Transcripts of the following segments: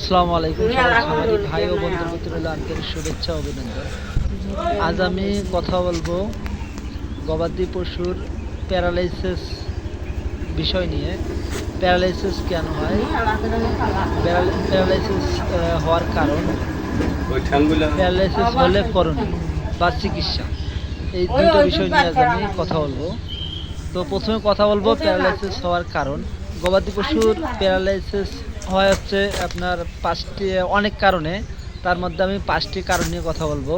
আসসালামু আলাইকুম খামারি ভাই ও বন্ধুর প্রতি রইল আন্তরিক শুভেচ্ছা ও অভিনন্দন। আজ আমি কথা বলব গবাদি পশুর প্যারালাইসিস বিষয় নিয়ে। প্যারালাইসিস কেন হয়? প্যারালাইসিস হওয়ার কারণ। প্যারালাইসিস হলে করণীয় বা চিকিৎসা। এই দুটো বিষয় নিয়ে আজ আমি কথা বলব। তো প্রথমে কথা বলব প্যারালাইসিস হওয়ার কারণ। গবাদি পশুর প্যারালাইসিস হয় হচ্ছে আপনার পাঁচটি অনেক কারণে। তার মধ্যে আমি পাঁচটি কারণ নিয়ে কথা বলব।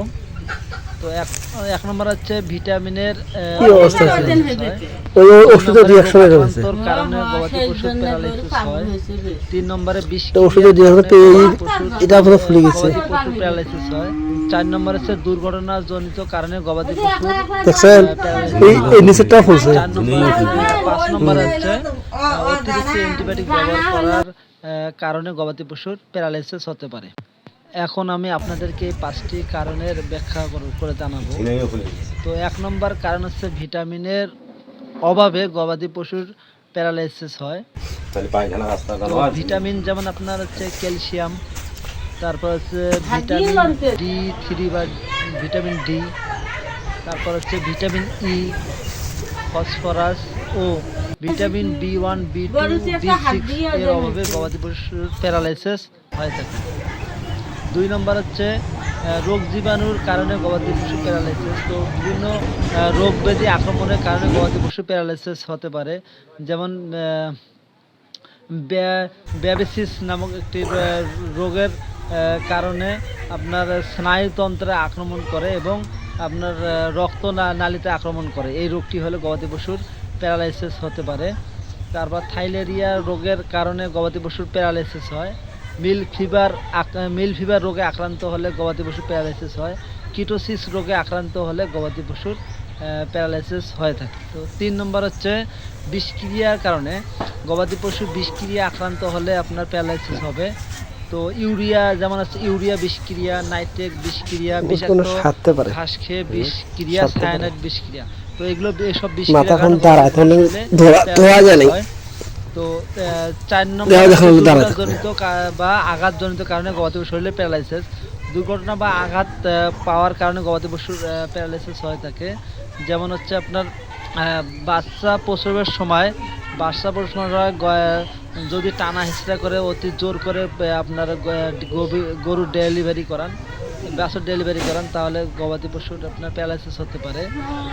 তো এক এক নম্বর হচ্ছে ভিটামিনের কারণে গবাদি পশুর প্যারালাইসিস হয়। তিন নম্বরে বিষ এটা পুরো ফুলে গেছে। গবাদি পশুর প্যারালাইসিস হয়। চার নম্বর হচ্ছে দুর্ঘটনাজনিত কারণে গবাদি পশুর দেখছেন? এই নিচেরটা ফুলছে। চার নম্বর পাঁচ নম্বর হচ্ছে অতিরিক্ত অ্যান্টিবায়োটিক ব্যবহার করার কারণে গবাদি পশুর প্যারালাইসিস হতে পারে। এখন আমি আপনাদেরকে পাঁচটি কারণের ব্যাখ্যা করে- জানাব। তো এক নম্বর কারণ হচ্ছে ভিটামিনের অভাবে গবাদি পশুর প্যারালাইসিস হয়। ভিটামিন যেমন আপনার হচ্ছে ক্যালসিয়াম তারপর হচ্ছে ভিটামিন ডি থ্রি বা ভিটামিন ডি তারপর হচ্ছে ভিটামিন ই ফসফরাস ও। Vitamin B one B two B six এর অভাবে গবাদি পশুর প্যারালাইসিস হয়ে থাকে। দুই নম্বর হচ্ছে রোগ জীবাণুর কারণে গবাদি পশু প্যারালাইসিস। তো বিভিন্ন রোগ ব্যাধি আক্রমণের কারণে গবাদি পশু প্যারালাইসিস হতে পারে। যেমন ব্যাবিসিস নামক একটি রোগের কারণে আপনার স্নায়ুতন্ত্রে আক্রমণ করে এবং আপনার রক্ত নালীতে আক্রমণ করে। এই রোগটি হলে গবাদি পশুর প্যারালাইসিস হতে পারে। তারপর থাইলেরিয়া রোগের কারণে গবাদি পশুর প্যারালাইসিস হয়। মিল ফিভার মিল ফিভার রোগে আক্রান্ত হলে গবাদি পশুর প্যারালাইসিস হয়। কিটোসিস রোগে আক্রান্ত হলে গবাদি পশুর প্যারালাইসিস হয়ে থাকে। তো তিন নম্বর হচ্ছে বিষক্রিয়ার কারণে গবাদি পশু বিষক্রিয়া আক্রান্ত হলে আপনার প্যারালাইসিস হবে। তো ইউরিয়া যেমন আছে ইউরিয়া বিষক্রিয়া নাইট্রেট বিষক্রিয়া বিষাক্ত ঘাস খেয়ে বিষক্রিয়া পারে। বিষক্রিয়া। তো এগুলো এসব মাথা বিষক্রিয়ার এখন কারণে দাঁড়ায়, গবাদি তখন পশুর ধোয়া- যায়। তো চার নম্বর কা- বা আঘাতজনিত কারণে গবাদি পশুর শরীরে প্যারালাইসিস। দুর্ঘটনা বা আঘাত পাওয়ার কারণে গবাদি পশুর প্যারালাইসিস হয়ে থাকে। যেমন হচ্ছে আপনার বাচ্চা প্রসবের সময় বাচ্চা প্রসবের যদি টানা হিচড়া করে অতি জোর করে আপনার গরু ডেলিভারি করান। বাছুর ডেলিভারি করান তাহলে গবাদি পশুর আপনার প্যারালাইসিস হতে পারে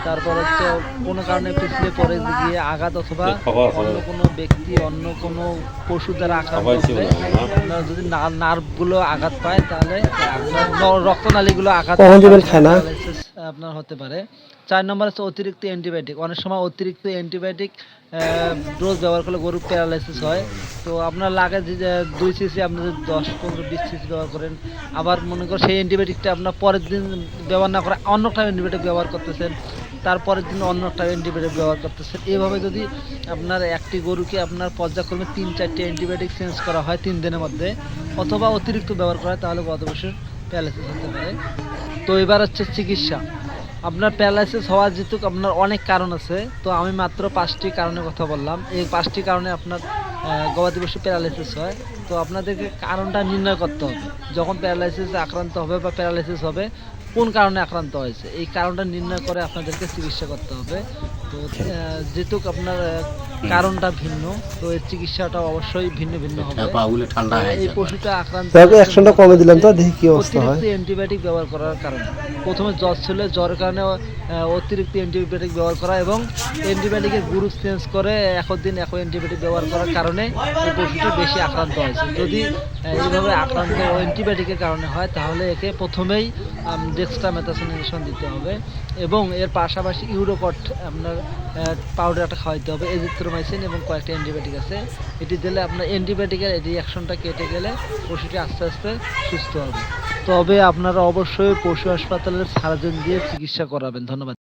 তারপর হচ্ছে কোনো কারণে পিছলে পরে গিয়ে আঘাত অথবা। অন্য কোনো ব্যক্তি অন্য কোনো পশু দ্বারা হলে না? আপনার যদি নার্ভগুলো আঘাত পায় তাহলে আপনারগুলো রক্তনালীগুলো আঘাত আপনার হতে পারে চার নম্বর হচ্ছে অতিরিক্ত অ্যান্টিবায়োটিক। অনেক সময় অতিরিক্ত অ্যান্টিবায়োটিক ডোজ ব্যবহার করলে গরুর প্যারালাইসিস হয়। তো আপনার লাগে দুই সিসি আপনি যদি দশ, পনেরো, বিশ সিসি ব্যবহার করেন, আবার মনে করেন সেই অ্যান্টিবায়োটিকটা আপনার পরের দিন ব্যবহার না করে অন্য একটা অ্যান্টিবায়োটিক ব্যবহার করতেছেন তারপরের দিন অন্য একটা অ্যান্টিবায়োটিক ব্যবহার করতেছেন। এভাবে যদি আপনার একটি গরুকে আপনার পর্যায়ক্রমে তিন, চারটে অ্যান্টিবায়োটিক চেঞ্জ করা হয় তিন দিনের মধ্যে, অথবা অতিরিক্ত ব্যবহার করা হয়, তাহলে গত বছর প্যারালাইসিস হতে পারে। তো এবার হচ্ছে চিকিৎসা। আপনার প্যারালাইসিস হওয়ার যেহেতু আপনার অনেক কারণ আছে, তো আমি মাত্র পাঁচটি কারণের কথা বললাম। এই পাঁচটি কারণে আপনার গবাদি পশু প্যারালাইসিস হয়। তো আপনাদেরকে কারণটা নির্ণয় করতে হবে। যখন প্যারালাইসিস আক্রান্ত হবে বা প্যারালাইসিস হবে কোন কারণে আক্রান্ত হয়েছে? এই কারণটা নির্ণয় করে আপনাদেরকে চিকিৎসা করতে হবে। তো যেহেতু আপনার কারণটা ভিন্ন তো এর চিকিৎসাটা অবশ্যই ভিন্ন ভিন্ন হবে। পাগুলো ঠান্ডা হয়ে এই পশুটা আক্রান্ত হয়েছে অ্যাকশনটা কমে দিলাম তো দেখি কি অবস্থা হয়। অতিরিক্ত অ্যান্টিবায়োটিক ব্যবহার করার কারণে। প্রথমে জ্বর ছিল জ্বরের কারণে অতিরিক্ত অ্যান্টিবায়োটিক ব্যবহার করা এবং অ্যান্টিবায়োটিকের গ্রুপ চেঞ্জ করে এখন দিন এখন অ্যান্টিবায়োটিক ব্যবহার করার কারণে এই পশুটি বেশি আক্রান্ত হয়েছে। যদি এইভাবে আক্রান্ত অ্যান্টিবায়োটিকের কারণে হয়, তাহলে একে প্রথমেই ডেক্সট্রামেথাসোন ইঞ্জেকশন দিতে হবে এবং এর পাশাপাশি ইউরোকট, আপনার পাউডার একটা খাওয়াইতে হবে, এজিথ্রোমাইসিন এবং কয়েকটা অ্যান্টিবায়োটিক আছে। এটি দিলে আপনার অ্যান্টিবায়োটিকের রিয়াকশনটা কেটে গেলে পশুটি আস্তে আস্তে সুস্থ হবে। তবে আপনারা অবশ্যই পশু হাসপাতালের সার্জন দিয়ে চিকিৎসা করাবেন। ধন্যবাদ।